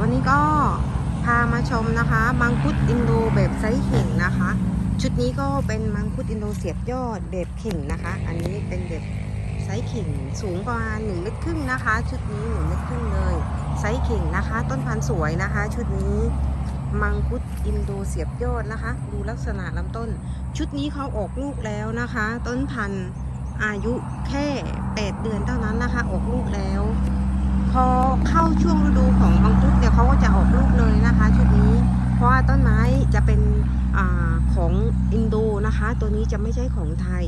วันนี้ก็พามาชมนะคะ มังคุดอินโดแบบไซส์เข่งนะคะ ชุดนี้ก็เป็นมังคุดอินโดเสียบยอดแบบเข่งนะคะ อันนี้เป็นแบบไซส์เข่งสูงประมาณ1เมตรครึ่งนะคะ ชุดนี้1เมตรครึ่งเลยไซส์เข่งนะคะ ต้นพันธุ์สวยนะคะ ชุดนี้มังคุดอินโดเสียบยอดนะคะ ดูลักษณะลำต้น ชุดนี้เขาออกลูกแล้วนะคะ ต้นพันธุ์อายุแค่ 8 เดือนเท่านั้นนะคะ ออกลูกแล้ว พอเข้าช่วงฤดูของมังคุดเนี่ยเขาก็จะออกลูกเลยนะคะ ชุดนี้ เพราะว่าต้นไม้จะเป็นอของอินโดนะคะ ตัวนี้จะไม่ใช่ของไทย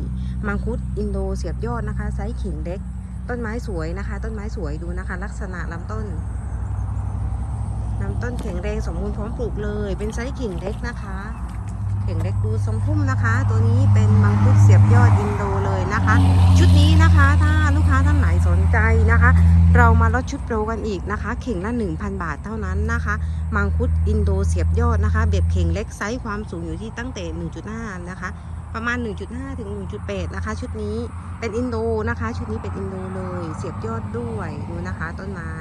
มังคุดอินโดเสียบยอดนะคะ ไซส์ขิงเล็ก ต้นไม้สวยนะคะ ต้นไม้สวยดูนะคะ ลักษณะลำต้นลำต้นแข็งแรงสมบูรณ์พร้อมปลูกเลย เป็นไซส์ขิงเล็กนะคะเข่งเล็กดูทรงพุ่มนะคะ ตัวนี้เป็นมังคุดเสียบยอดอินโดเลยนะคะ ชุดนี้นะคะถ้า ท่านไหนสนใจนะคะ เรามาลดชุดโปรกันอีกนะคะ เข่งละ 1,000 บาทเท่านั้นนะคะ มังคุดอินโดเสียบยอดนะคะแบบเข่งเล็กไซส์ความสูงอยู่ที่ตั้งแต่ 1.5 นะคะ ประมาณ 1.5 ถึง 1.8 นะคะ ชุดนี้เป็นอินโดนะคะ ชุดนี้เป็นอินโดเลย เสียบยอดด้วยดูนะคะ ต้นไม้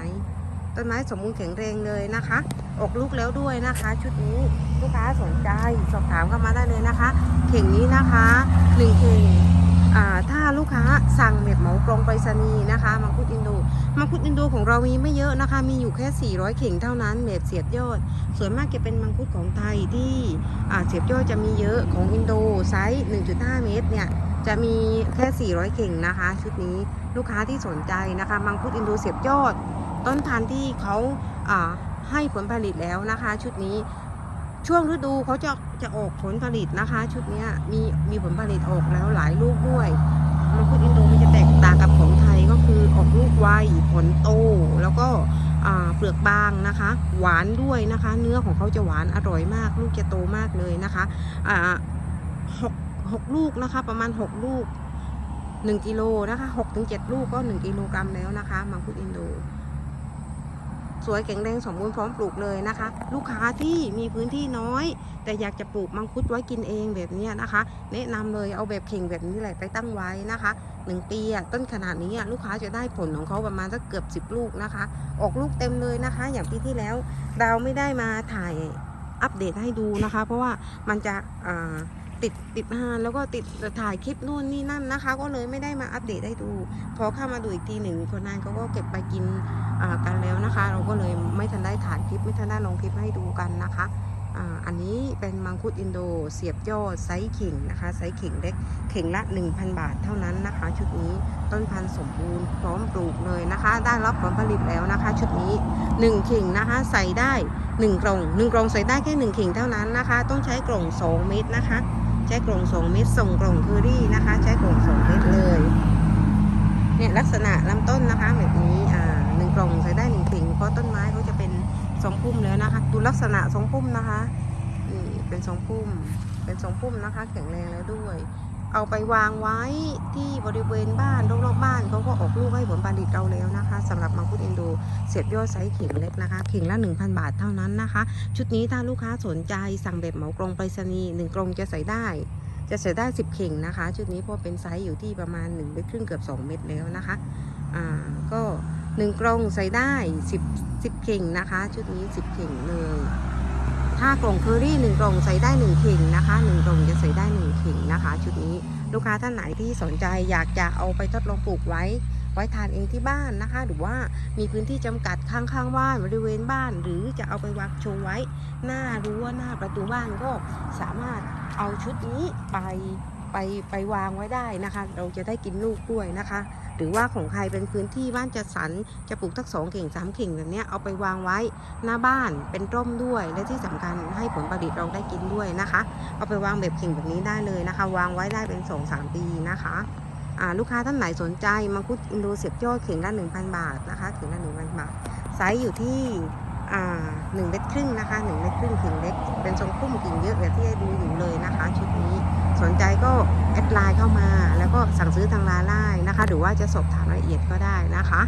ต้นไม้สมบูรณ์แข็งแรงเลยนะคะ ออกลูกแล้วด้วยนะคะ ชุดนี้ลูกค้าสนใจสอบถามเข้ามาได้เลยนะคะ เข่งนี้นะคะหนึ่งเข่ง ถ้าลูกค้าสั่งแบบเหมากรงไปรษณีย์นะคะมังคุดอินโดมังคุดอินโดของเรามีไม่เยอะนะคะ มีอยู่แค่ 400 เข่งเท่านั้นเม็ดเสียบยอด ส่วนมากจะเป็นมังคุดของไทยที่เสียบยอดจะมีเยอะของอินโดไซส์ 1.5 เมตรเนี่ยจะมีแค่ 400 เข่งนะคะ ชุดนี้ลูกค้าที่สนใจนะคะมังคุดอินโดเสียบยอด ต้นพันธุ์ที่เขาให้ผลผลิตแล้วนะคะ ชุดนี้ ช่วงฤดูเขาจะจะออกผลผลิตนะคะ ชุดนี้มีมีผลผลิตออกแล้วหลายลูกด้วยมังคุดอินโดมันจะแตกต่างกับของไทยก็คือออกลูกไวผลโตแล้วก็เปลือกบางนะคะ หวานด้วยนะคะ เนื้อของเขาจะหวานอร่อยมาก ลูกจะโตมากเลยนะคะหกหกลูกนะคะ ประมาณหกลูกหนึ่งกิโลนะคะหกถึงเจ็ดลูกก็หนึ่งกิโลกรัมแล้วนะคะ มังคุดอินโด สวยแข็งแรงสมบูรณ์พร้อมปลูกเลยนะคะ ลูกค้าที่มีพื้นที่น้อย แต่อยากจะปลูกมังคุดไว้กินเองแบบนี้นะคะ แนะนำเลยเอาแบบเข่งแบบนี้แหละไปตั้งไว้นะคะหนึ่งปีอะต้นขนาดนี้อะลูกค้าจะได้ผลของเขาประมาณสักเกือบ 10 ลูกนะคะ ออกลูกเต็มเลยนะคะ อย่างปีที่แล้วเราไม่ได้มาถ่ายอัปเดตให้ดูนะคะ เพราะว่ามันจะอ่า ติดติดงานแล้วก็ติดถ่ายคลิปนู่นนี่นั่นนะคะ ก็เลยไม่ได้มาอัปเดตให้ดู พอเข้ามาดูอีกทีหนึ่งคนนั้นเขาก็เก็บไปกินกันแล้วนะคะ เราก็เลยไม่ทันได้ถ่ายคลิปไม่ทันได้ลงคลิปให้ดูกันนะคะอันนี้เป็นมังคุดอินโดเสียบยอดไซส์เข่งนะคะไซส์เข่งเล็กเข่งละ 1,000 บาทเท่านั้นนะคะ ชุดนี้ต้นพันธุ์สมบูรณ์พร้อมปลูกเลยนะคะ ได้รับผลผลิตแล้วนะคะ ชุดนี้1เข่งนะคะใส่ได้ 1กล่อง1กล่องใส่ได้แค่1เข่งเท่านั้นนะคะ ต้องใช้กล่อง 2 เม็ดนะคะ ใช้กล่อง2เม็ดส่งกล่องคือรี่นะคะ ใช้กล่อง2เม็ดเลยเนี่ยลักษณะลำต้นนะคะแบบนี้อ่าหนึ่งกล่องใส่ได้หนึ่งกิ่งเพราะต้นไม้เขาจะเป็นสองพุ่มแล้วนะคะ ดูลักษณะสองพุ่มนะคะนี่เป็นสองพุ่มเป็นสองพุ่มนะคะ แข็งแรงแล้วด้วย เอาไปวางไว้ที่บริเวณบ้านรอบๆบ้านเขาก็ออกลูกให้ผลผลิตเราแล้วนะคะสำหรับมังคุดอินโดเสียบยอดไซส์เข่งเล็กนะคะเข่งละ 1,000 บาทเท่านั้นนะคะ ชุดนี้ถ้าลูกค้าสนใจสั่งแบบเหมากรงไปรษณีย์หนึ่งกรงจะใส่ได้จะใส่ได้ 10 เข่งนะคะ ชุดนี้เพราะเป็นไซส์อยู่ที่ประมาณ1เมตรครึ่งเกือบ 2 เมตรแล้วนะคะอ่าก็ 1 กล่องใส่ได้ 10 10 เข่งนะคะ ชุดนี้ 10 เข่งเลยถ้ากล่องเคอรี่1กล่องใส่ได้ 1 เข่งนะคะ 1 กล่องจะใส่ได้ 1 เข่งนะคะ ชุดนี้ลูกค้าท่านไหนที่สนใจอยากจะเอาไปทดลองปลูกไว้ ไว้ทานเองที่บ้านนะคะ หรือว่ามีพื้นที่จำกัดข้างๆบ้านบริเวณบ้าน หรือจะเอาไปวางโชว์ไว้ หน้ารั้วหน้าประตูบ้านก็สามารถเอาชุดนี้ไป ไปไปวางไว้ได้นะคะ เราจะได้กินลูกด้วยนะคะ หรือว่าของใครเป็นพื้นที่บ้านจัดสรรจะปลูกทักสองเข่งสามเข่งแบบนี้เอาไปวางไว้หน้าบ้านเป็นร่มด้วย และที่สำคัญให้ผลผลิตเราได้กินด้วยนะคะ เอาไปวางแบบเข่งแบบนี้ได้เลยนะคะ วางไว้ได้เป็น2-3ปีนะคะลูกค้าท่านไหนสนใจมังคุดอินโดเสียบยอดเข่งละ1,000 บาทนะคะเข่งละ1,000 บาทไซส์อยู่ที่หนึ่งเมตรครึ่งนะคะหนึ่งเมตรครึ่งเข่งเล็ก เป็นทรงพุ่มกิ่งเยอะแบบที่ให้ดูอยู่เลย นใจก็แอดไลน์เข้ามา แล้วก็สั่งซื้อทางไลน์ได้นะคะ หรือว่าจะสอบถามรายละเอียดก็ได้นะคะ